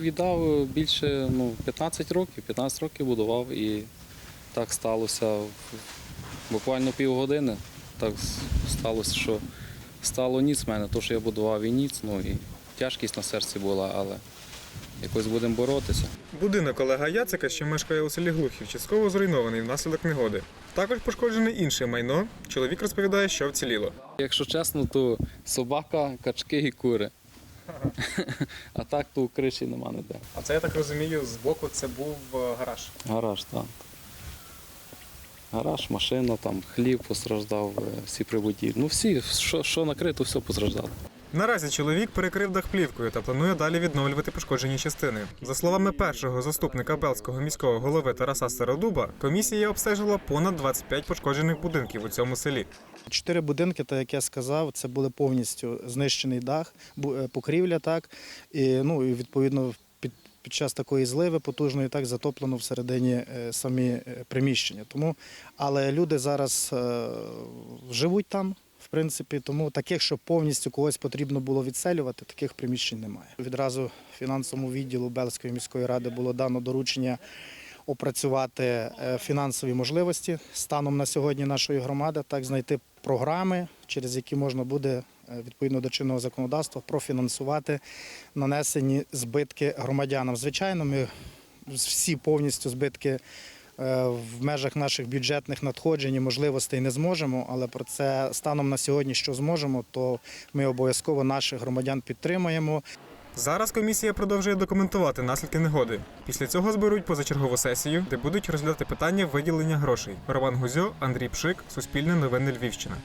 Віддав більше ну, 15 років, 15 років будував і так сталося буквально півгодини. Так сталося, що стало ніц в мене, то що я будував і ніц, ну і тяжкість на серці була, але якось будемо боротися. Будинок Олега Яцика, що мешкає у селі Глухів, частково зруйнований внаслідок негоди. Також пошкоджене інше майно. Чоловік розповідає, що вціліло. Якщо чесно, то собака, качки і кури. А так то у криші нема ніде. А це я так розумію, збоку це був е, гараж. Гараж, так. Гараж, машина, там хліб постраждав, е, всі прибуді. Ну всі, що, що накрито, все постраждало. Наразі чоловік перекрив дах плівкою та планує далі відновлювати пошкоджені частини. За словами першого заступника Белського міського голови Тараса Стародуба, комісія обстежила понад 25 пошкоджених будинків у цьому селі. Чотири будинки, так як я сказав, це були повністю знищений дах, е, покрівля, так і ну і відповідно під. Під час такої зливи потужної так затоплено всередині е, самі е, приміщення. Тому, але люди зараз живуть там, в принципі, тому таких, що повністю когось потрібно було відселювати, таких приміщень немає. Відразу фінансовому відділу Белської міської ради було дано доручення опрацювати е, фінансові можливості станом на сьогодні нашої громади, так знайти програми, через які можна буде е, відповідно до чинного законодавства профінансувати нанесені збитки громадянам. Звичайно, ми всі повністю збитки в межах наших бюджетних надходжень і можливостей не зможемо, але про це станом на сьогодні, що зможемо, то ми обов'язково наших громадян підтримаємо. Зараз комісія продовжує документувати наслідки негоди. Після цього зберуть позачергову сесію, де будуть розглядати питання виділення грошей. Роман Гузьо, Андрій Пшик, Суспільне новини Львівщина.